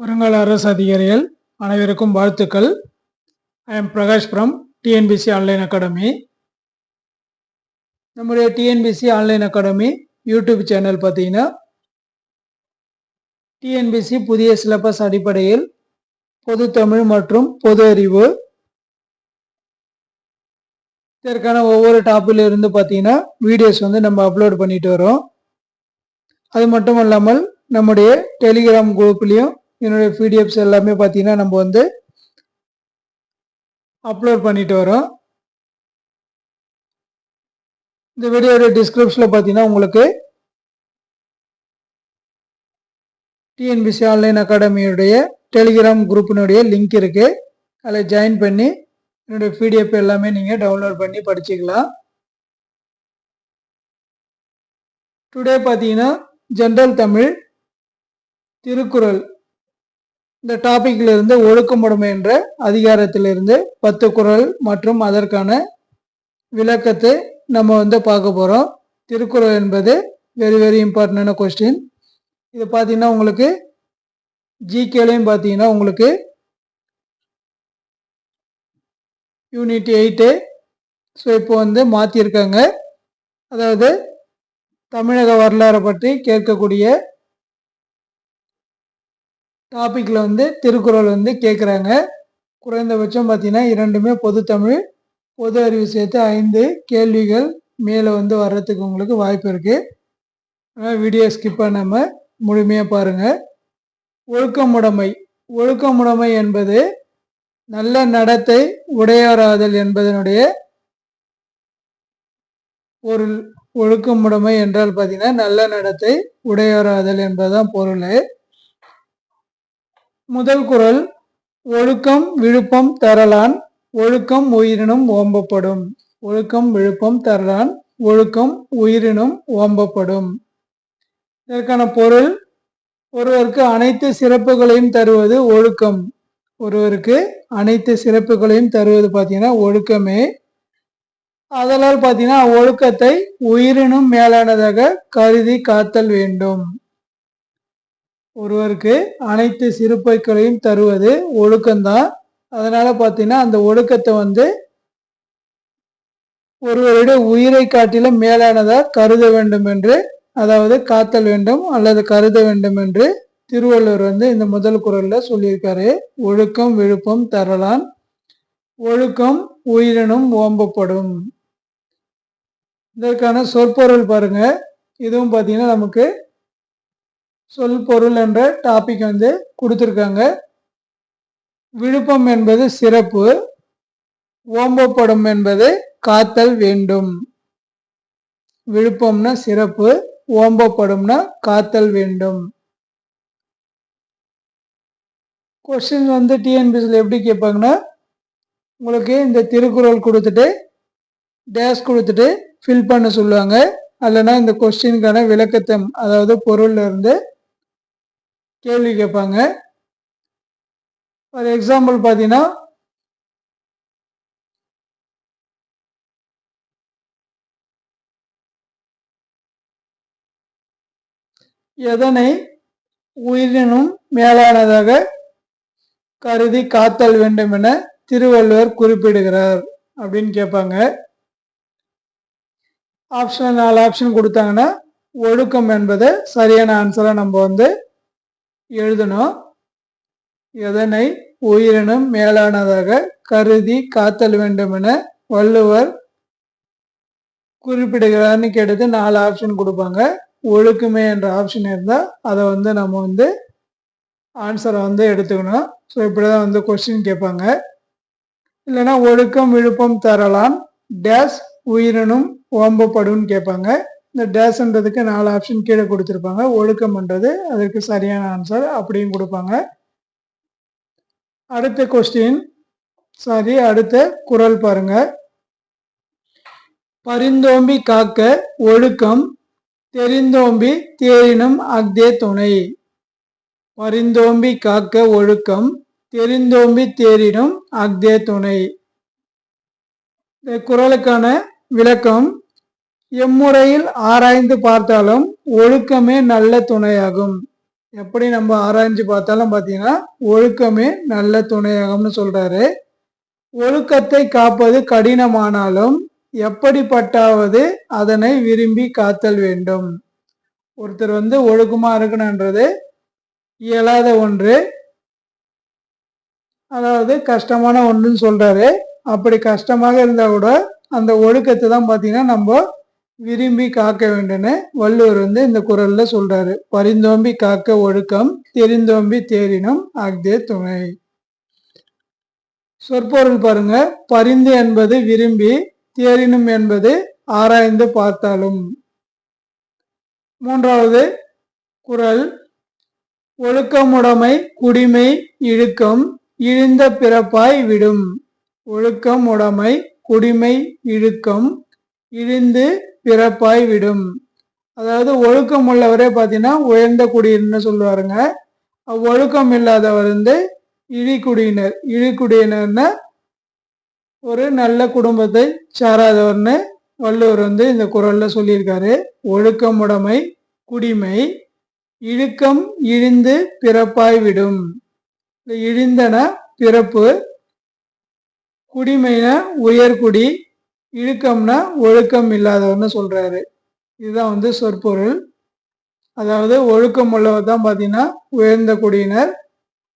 வருங்கால அரசு அதிகாரிகள் அனைவருக்கும் வாழ்த்துக்கள். I am Prakash from TNPSC online academy நம்முடைய TNPSC online academy YouTube channel பார்த்தீங்கன்னா டிஎன்பிசி புதிய சிலபஸ் அடிப்படையில் பொது தமிழ் மற்றும் பொது அறிவு. இதற்கான ஒவ்வொரு டாப்பில் இருந்து பார்த்தீங்கன்னா வீடியோஸ் வந்து நம்ம அப்லோட் பண்ணிட்டு வரோம். அது மட்டும் இல்லாமல் நம்முடைய டெலிகிராம் குரூப்லேயும் என்னுடைய பிடிஎஃப்ஸ் எல்லாமே பார்த்தீங்கன்னா நம்ம வந்து அப்லோட் பண்ணிட்டு வரோம். இந்த வீடியோட டிஸ்கிரிப்ஷனில் பார்த்தீங்கன்னா உங்களுக்கு டிஎன்பிசி ஆன்லைன் அகாடமியுடைய டெலிகிராம் குரூப்பினுடைய லிங்க் இருக்குது அதில் ஜாயின் பண்ணி என்னுடைய பிடிஎஃப் எல்லாமே நீங்கள் டவுன்லோட் பண்ணி படிச்சுக்கலாம். டுடே பார்த்தீங்கன்னா ஜென்ரல் தமிழ் திருக்குறள் இந்த டாபிக்ல இருந்து ஒழுக்கமுடைமை என்ற அதிகாரத்திலிருந்து பத்து குறள் மற்றும் அதற்கான விளக்கத்தை நம்ம வந்து பார்க்க போகிறோம் திருக்குறள் என்பது வெரி வெரி இம்பார்ட்டண்டான கொஸ்டின் இது பார்த்தீங்கன்னா உங்களுக்கு ஜிகேலையும் பார்த்தீங்கன்னா உங்களுக்கு யூனிட் எயிட்டு ஸோ இப்போ வந்து மாற்றியிருக்காங்க அதாவது தமிழக வரலாறை பற்றி கேட்கக்கூடிய டாப்பிக்கில் வந்து திருக்குறள் வந்து கேட்குறாங்க குறைந்தபட்சம் பார்த்தீங்கன்னா இரண்டுமே பொது தமிழ் பொது அறிவு சேர்த்து ஐந்து கேள்விகள் மேலே வந்து வர்றதுக்கு உங்களுக்கு வாய்ப்பு இருக்குது வீடியோ ஸ்கிப் பண்ணாமல் முழுமையாக பாருங்கள் ஒழுக்கமுடைமை. ஒழுக்கமுடைமை என்பது நல்ல நடத்தை உடையாராதல் என்பதனுடைய பொருள். ஒழுக்கமுடைமை என்றால் பார்த்தீங்கன்னா நல்ல நடத்தை உடையாராதல் என்பதுதான் பொருள். முதல் குரல் ஒழுக்கம் விழுப்பம் தரலான் ஒழுக்கம் உயிரினும் ஓம்பப்படும். ஒழுக்கம் விழுப்பம் தரலான் ஒழுக்கம் உயிரினும் ஓம்பப்படும். இதற்கான பொருள் ஒருவருக்கு அனைத்து சிறப்புகளையும் தருவது ஒழுக்கம். ஒருவருக்கு அனைத்து சிறப்புகளையும் தருவது பார்த்தீங்கன்னா ஒழுக்கமே. அதனால் பார்த்தீங்கன்னா ஒழுக்கத்தை உயிரினும் மேலானதாக கருதி காத்தல் வேண்டும். ஒருவருக்கு அனைத்து சிறுப்பைகளையும் தருவது ஒழுக்கம்தான். அதனால பார்த்தீங்கன்னா அந்த ஒழுக்கத்தை வந்து ஒருவருடைய உயிரை காட்டிலும் மேலானதாக கருத வேண்டும் என்று அதாவது காத்தல் வேண்டும் அல்லது கருத வேண்டும் என்று திருவள்ளுவர் வந்து இந்த முதல் குரலில் சொல்லியிருக்காரு. ஒழுக்கம் விழுப்பம் தரலான் ஒழுக்கம் உயிரினும் ஓம்பப்படும். இதற்கான சொற்பொருள் பாருங்க. இதுவும் பார்த்தீங்கன்னா நமக்கு சொல் பொருள் என்ற டாபிக் வந்து கொடுத்துருக்காங்க. விழுப்பம் என்பது சிறப்பு. ஓம்பப்படும் என்பது காத்தல் வேண்டும். விழுப்பம்னா சிறப்பு ஓம்பப்படும்னா காத்தல் வேண்டும். கொஸ்டின் வந்து டிஎன்பிசியில் எப்படி கேட்பாங்கன்னா உங்களுக்கு இந்த திருக்குறள் கொடுத்துட்டு டேஷ் கொடுத்துட்டு ஃபில் பண்ண சொல்லுவாங்க. அல்லைனா இந்த கொஸ்டினுக்கான விளக்கத்தை அதாவது பொருள்ல இருந்து கேள்வி கேட்பாங்க. ஃபார் எக்ஸாம்பிள் பார்த்தீங்கன்னா எதனை உயிரினும் மேலானதாக கருதி காத்தல் வேண்டும் என திருவள்ளுவர் குறிப்பிடுகிறார் அப்படின்னு கேட்பாங்க. ஆப்ஷன் நாலு ஆப்ஷன் கொடுத்தாங்கன்னா ஒழுக்கம் என்பது சரியான ஆன்சரை நம்ம வந்து எழுதணும். எதனை உயிரினும் மேலானதாக கருதி காத்தல் வேண்டும் என வள்ளுவர் குறிப்பிடுகிறார்னு கேட்டது நாலு ஆப்ஷன் கொடுப்பாங்க. ஒழுக்குமே என்ற ஆப்ஷன் இருந்தால் அதை வந்து நம்ம வந்து ஆன்சரை வந்து எடுத்துக்கணும். ஸோ இப்படி தான் வந்து கொஸ்டின் கேட்பாங்க. இல்லைன்னா ஒழுக்கம் விழுப்பம் தரலாம். டேஸ் உயிரினும் ஓம்பப்படும் கேட்பாங்க. இந்த டேஸ்ன்றதுக்கு நாலு ஆப்ஷன் கீழே கொடுத்துருப்பாங்க. ஒழுக்கம்ன்றது அதற்கு சரியான ஆன்சர் அப்படியும் கொடுப்பாங்க. அடுத்த கொஸ்டின் சாரி அடுத்த குரல் பாருங்க. பரிந்தோம்பி காக்க ஒழுக்கம் தெரிந்தோம்பி தேரினும் அக்தே துணை. பரிந்தோம்பி காக்க ஒழுக்கம் தெரிந்தோம்பி தேரினும் அக்தே துணை. இந்த குரலுக்கான விளக்கம் எம்முறையில் ஆராய்ந்து பார்த்தாலும் ஒழுக்கமே நல்ல துணையாகும். எப்படி நம்ம ஆராய்ஞ்சு பார்த்தாலும் பார்த்தீங்கன்னா ஒழுக்கமே நல்ல துணையாகும்னு சொல்றாரு. ஒழுக்கத்தை காப்பது கடினமானாலும் எப்படிப்பட்டாவது அதனை விரும்பி காத்தல் வேண்டும். ஒருத்தர் வந்து ஒழுக்கமா இருக்கணுன்றது இயலாத ஒன்று. அதாவது கஷ்டமான ஒன்றுன்னு சொல்றாரு. அப்படி கஷ்டமாக இருந்தால் கூட அந்த ஒழுக்கத்தை தான் பார்த்தீங்கன்னா நம்ம விரும்பி காக்க வேண்டும்னு வள்ளுவர் வந்து இந்த குரல்ல சொல்றாரு. பரிந்தோம்பி காக்க ஒழுக்கம் தெரிந்தோம்பி தேரினும் அக்தே துணை. சொற்பொருள் பாருங்க. பரிந்து என்பது விரும்பி தேரினும் என்பது ஆராய்ந்து பார்த்தாலும். மூன்றாவது குரல். ஒழுக்கமுடைமை குடிமை இழுக்கம் இழிந்த பிறப்பாய் விடும். ஒழுக்கம் உடைமை குடிமை இழுக்கம் இழிந்து பிறப்பாய் விடும் அதாவது ஒழுக்கம் உள்ளவரே பார்த்தீங்கன்னா உயர்ந்த குடியின்னு சொல்லுவாருங்க. ஒழுக்கம் இல்லாதவர் வந்து இழிக்குடியினர் இழிக்குடியினர்னா ஒரு நல்ல குடும்பத்தை சாராதவர்னு வள்ளுவர் வந்து இந்த குரல்ல சொல்லியிருக்காரு. ஒழுக்கமுடைமை குடிமை இழுக்கம் இழிந்து பிறப்பாய் விடும் இழிந்தன பிறப்பு குடிமைனா உயர்குடி இழுக்கம்னா ஒழுக்கம் இல்லாதவர்னு சொல்றாரு. இதுதான் வந்து சொற்பொருள். அதாவது ஒழுக்கம் உள்ளவர் தான் பார்த்தீங்கன்னா உயர்ந்த குடியினர்.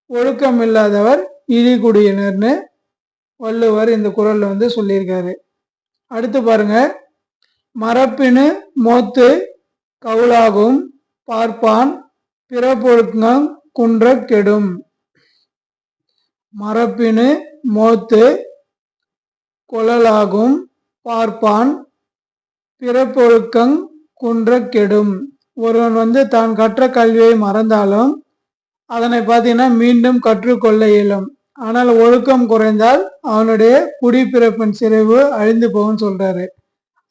ஒழுக்கம் இல்லாதவர் இழிகுடியினர்னு வள்ளுவர் இந்த குரலில் வந்து சொல்லியிருக்காரு. அடுத்து பாருங்க. மரப்பினு மோத்து கவுளாகும் பார்ப்பான் பிறப்பொழுக்கம் குன்ற கெடும். மரப்பினு மோத்து கொழலாகும் பார்ப்பான் பிறப்பொழுக்கங் குன்ற கெடும் ஒருவன் வந்து தான் கற்ற கல்வியை மறந்தாலும் அதனை பார்த்தீங்கன்னா மீண்டும் கற்றுக்கொள்ள இயலும். ஆனால் ஒழுக்கம் குறைந்தால் அவனுடைய குடிப்பிறப்பின் சிறைவு அழிந்து போகும்னு சொல்றாரு.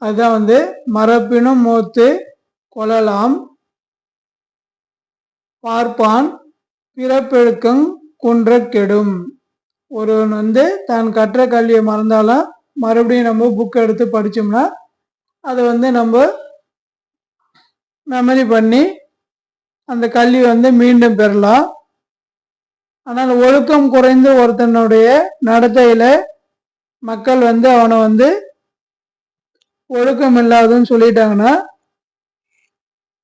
அதுதான் வந்து மரப்பினும் மூத்து கொள்ளலாம். பார்ப்பான் பிறப்பெழுக்கங் குன்ற கெடும் ஒருவன் வந்து தான் கற்ற கல்வியை மறந்தாலும் மறுபடியும் நம்ம புக் எடுத்து படித்தோம்னா அதை வந்து நம்ம மெமரி பண்ணி அந்த கல்வி வந்து மீண்டும் பெறலாம். ஆனால் ஒழுக்கம் குறைந்து ஒருத்தனுடைய நடத்தையில் மக்கள் வந்து அவனை வந்து ஒழுக்கம் இல்லாதுன்னு சொல்லிட்டாங்கன்னா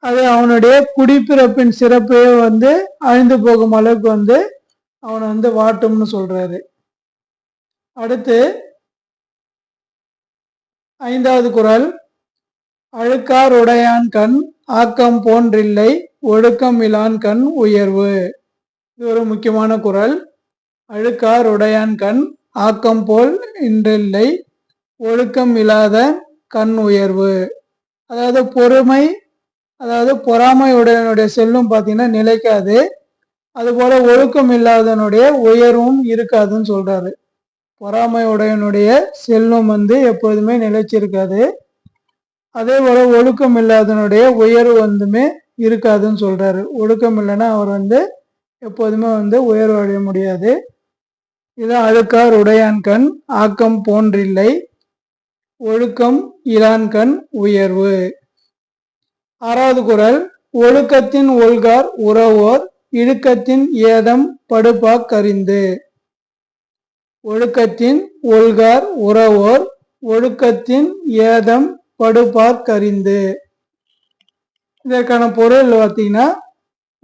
அது அவனுடைய குடிப்பிறப்பின் சிறப்பையே வந்து அழிந்து போகும் அளவுக்கு வந்து அவனை வந்து வாட்டும்னு சொல்றாரு. அடுத்து ஐந்தாவது குரல் அழுக்கார் உடையான் கண் ஆக்கம் போன்றில்லை ஒழுக்கம் இலான் கண் உயர்வு. இது ஒரு முக்கியமான குரல். அழுக்கார் உடையான் கண் ஆக்கம் போல் இன்றில்லை ஒழுக்கம் இல்லாத கண் உயர்வு. அதாவது பொறுமை அதாவது பொறாமை உடையனுடைய செல்லும் பார்த்தீங்கன்னா நிலைக்காது. அதுபோல ஒழுக்கம் இல்லாதனுடைய உயர்வும் இருக்காதுன்னு சொல்றாரு. பொறாமை உடையனுடைய செல்வம் வந்து எப்போதுமே நிலைச்சிருக்காது அதே போல ஒழுக்கம் இல்லாதனுடைய உயர்வு வந்துமே இருக்காதுன்னு சொல்றாரு. ஒழுக்கம் இல்லைன்னா அவர் வந்து எப்போதுமே வந்து உயர்வு அடைய முடியாது. இதான் அழுக்கார் உடையான் கண் ஆக்கம் போன்றில்லை. ஒழுக்கம் இலான் கண் உயர்வு. ஆறாவது குரல் ஒழுக்கத்தின் ஒல்கார் உறவோர் இழுக்கத்தின் ஏதம் படுபாக் கறிந்து ஒழுக்கத்தின் ஒல்கார் உறவோர் ஒழுக்கத்தின் ஏதம் படுபார் கரிந்து இதற்கான பொருள் பார்த்தீங்கன்னா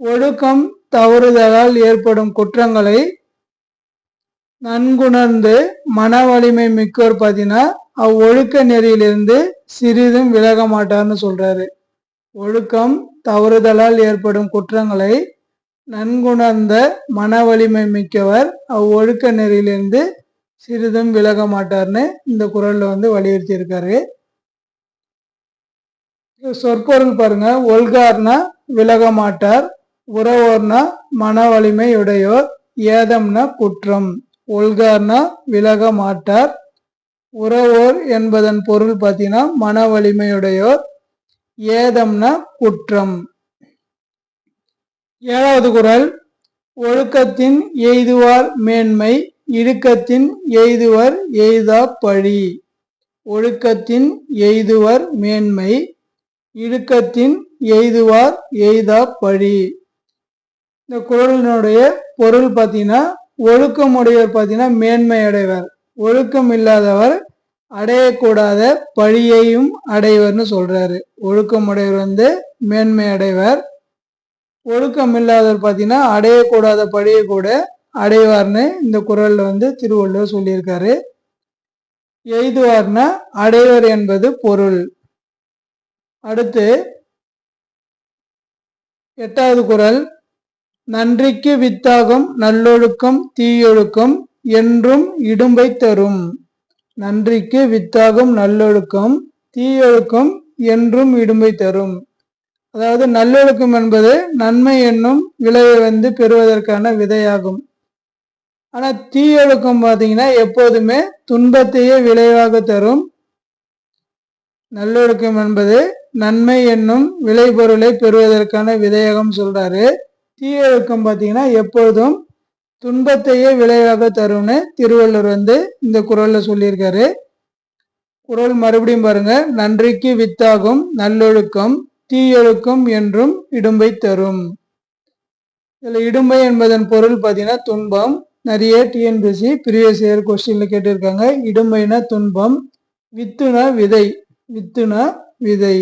ஒழுக்கம் தவறுதலால் ஏற்படும் குற்றங்களை நன்குணர்ந்து மன வலிமை மிக்கோர் பார்த்தீங்கன்னா அவ்வொழுக்க நெறியிலிருந்து சிறிதும் விலக மாட்டார்னு சொல்றாரு. ஒழுக்கம் தவறுதலால் ஏற்படும் குற்றங்களை நன்குணர்ந்த மன வலிமை மிக்கவர் அவ்வொழுக்க நெறியிலிருந்து சிறிதும் விலக மாட்டார்னு இந்த குரல்ல வந்து வலியுறுத்தி இருக்காரு சொற்பொருள் பாருங்க. ஒல்கார்னா விலக மாட்டார் உறவோர்னா மன வலிமை உடையோர் ஏதம்னா குற்றம். ஒல்கார்னா விலக மாட்டார் உறவோர் என்பதன் பொருள் பார்த்தீங்கன்னா மன வலிமையுடையோர் ஏதம்னா குற்றம். ஏழாவது குரல் ஒழுக்கத்தின் எய்துவார் மேன்மை இழுக்கத்தின் எய்துவர் எய்தா பழி. ஒழுக்கத்தின் எய்துவர் மேன்மை இழுக்கத்தின் எய்துவார் எய்தா பழி. இந்த குரலினுடைய பொருள் பார்த்தீங்கன்னா ஒழுக்கமுடையவர் பார்த்தீங்கன்னா மேன்மை அடைவர் ஒழுக்கம் இல்லாதவர் அடையக்கூடாத பழியையும் அடைவர்னு சொல்றாரு. ஒழுக்கமுடையவர் வந்து மேன்மை அடைவர் ஒழுக்கம் இல்லாதவர் பார்த்தீங்கன்னா அடையக்கூடாத படியை கூட அடைவார்னு இந்த குரலில் வந்து திருவள்ளுவர் சொல்லியிருக்காரு. எய்துவார்னா அடைவர் என்பது பொருள். அடுத்து எட்டாவது குரல் நன்றிக்கு வித்தாகும் நல்லொழுக்கம் தீயொழுக்கம் என்றும் இடும்பை தரும். நன்றிக்கு வித்தாகும் நல்லொழுக்கம் தீயொழுக்கம் என்றும் இடும்பை தரும். அதாவது நல்லொழுக்கம் என்பது நன்மை என்னும் விளைவை வந்து பெறுவதற்கான விதையாகும். ஆனால் தீயொழுக்கம் பார்த்தீங்கன்னா எப்போதுமே துன்பத்தையே விளைவாக தரும். நல்லொழுக்கம் என்பது நன்மை என்னும் விளைபொருளை பெறுவதற்கான விதையகம் சொல்றாரு. தீயொழுக்கம் பார்த்தீங்கன்னா எப்பொழுதும் துன்பத்தையே விளைவாக தரும்னு திருவள்ளுவர் வந்து இந்த குரல்ல சொல்லியிருக்காரு. குரல் மறுபடியும் பாருங்க. நன்றிக்கு வித்தாகும் நல்லொழுக்கம். தீயொழுக்கம் என்றும் இடும்பை தரும். இதில் இடும்பை என்பதன் பொருள் பார்த்தீங்கன்னா துன்பம். நிறைய டிஎன்பிசி ப்ரீவியஸ் இயர் கொஸ்டின்ல கேட்டிருக்காங்க. இடும்பைனா துன்பம் வித்துனா விதை வித்துனா விதை.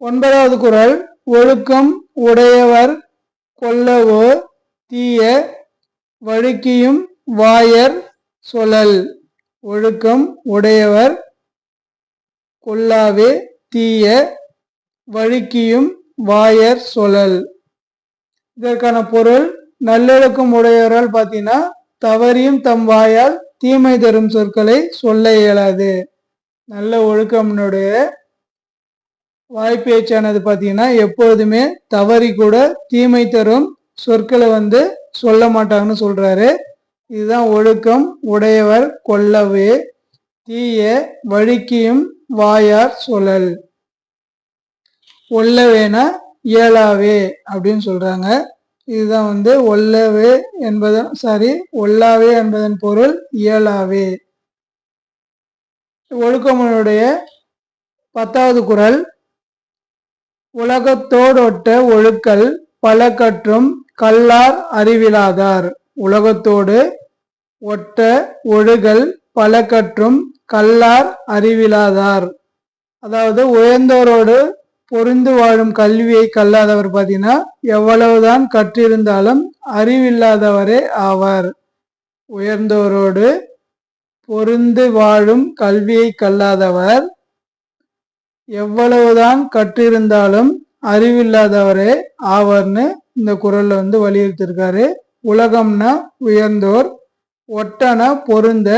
ஒன்பதாவது குரல் ஒழுக்கம் உடையவர் கொல்லவோ தீய வழுக்கியும் வாயர் சொலல் ஒழுக்கம் உடையவர் கொல்லாவே தீய வழுக்கியும் வாயர் சொலல் இதற்கான பொருள் நல்லொழுக்கம் உடையவரால் பார்த்தீங்கன்னா தவறியும் தம் வாயால் தீமை தரும் சொற்களை சொல்ல இயலாது. நல்ல ஒழுக்கம்னுடைய வாய்ப்பேச்சானது பார்த்தீங்கன்னா எப்போதுமே தவறி கூட தீமை தரும் சொற்களை வந்து சொல்ல மாட்டாங்கன்னு சொல்றாரு. இதுதான் ஒழுக்கம் உடையவர் கொல்லவே தீய வழுக்கியும் வாயார் சொல்லல் ஒல்லவேனா இயலாவே அப்படின்னு சொல்றாங்க. இதுதான் வந்து ஒல்லவே என்பதன் சாரி ஒல்லாவே என்பதன் பொருள் இயலாவே. ஒழுக்கமனுடைய பத்தாவது குரல் உலகத்தோடொட்ட ஒழுக்கல் பல கற்றும் கல்லார் அறிவிலாதார். உலகத்தோடு ஒட்ட ஒழுகல் பல கற்றும் கல்லார் அறிவிலாதார். அதாவது உயர்ந்தோரோடு பொருந்து வாழும் கல்வியை கல்லாதவர் பார்த்தீங்கன்னா எவ்வளவுதான் கற்றிருந்தாலும் அறிவில்லாதவரே ஆவார். உயர்ந்தோரோடு பொருந்து வாழும் கல்வியை கல்லாதவர் எவ்வளவுதான் கற்றிருந்தாலும் அறிவில்லாதவரே ஆவர்னு இந்த குரல்ல வந்து வலியுறுத்திருக்காரு. உலகம்னா உயர்ந்தோர் ஒட்டனா பொருந்த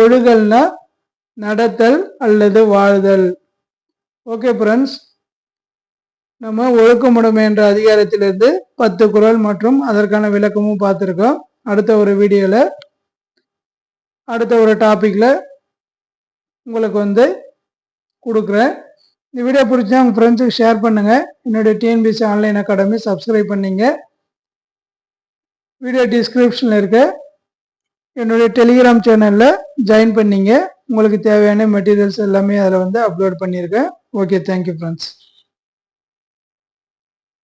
ஒழுகல்னா நடத்தல் அல்லது வாழுதல். ஓகே ஃப்ரெண்ட்ஸ் நம்ம ஒழுக்கமுடைமை என்ற அதிகாரத்திலிருந்து பத்து குரல் மற்றும் அதற்கான விளக்கமும் பார்த்துருக்கோம். அடுத்த ஒரு வீடியோவில் அடுத்த ஒரு டாப்பிக்கில் உங்களுக்கு வந்து கொடுக்குறேன். இந்த வீடியோ பிடிச்சா உங்கள் ஃப்ரெண்ட்ஸுக்கு ஷேர் பண்ணுங்கள் என்னுடைய டிஎன்பிசி ஆன்லைன் அகாடமி சப்ஸ்கிரைப் பண்ணிங்க. வீடியோ டிஸ்கிரிப்ஷனில் இருக்க என்னுடைய டெலிகிராம் சேனலில் ஜாயின் பண்ணிங்க. உங்களுக்கு தேவையான மெட்டீரியல்ஸ் எல்லாமே அதில் வந்து அப்லோட் பண்ணியிருக்கேன். Okay thank you friends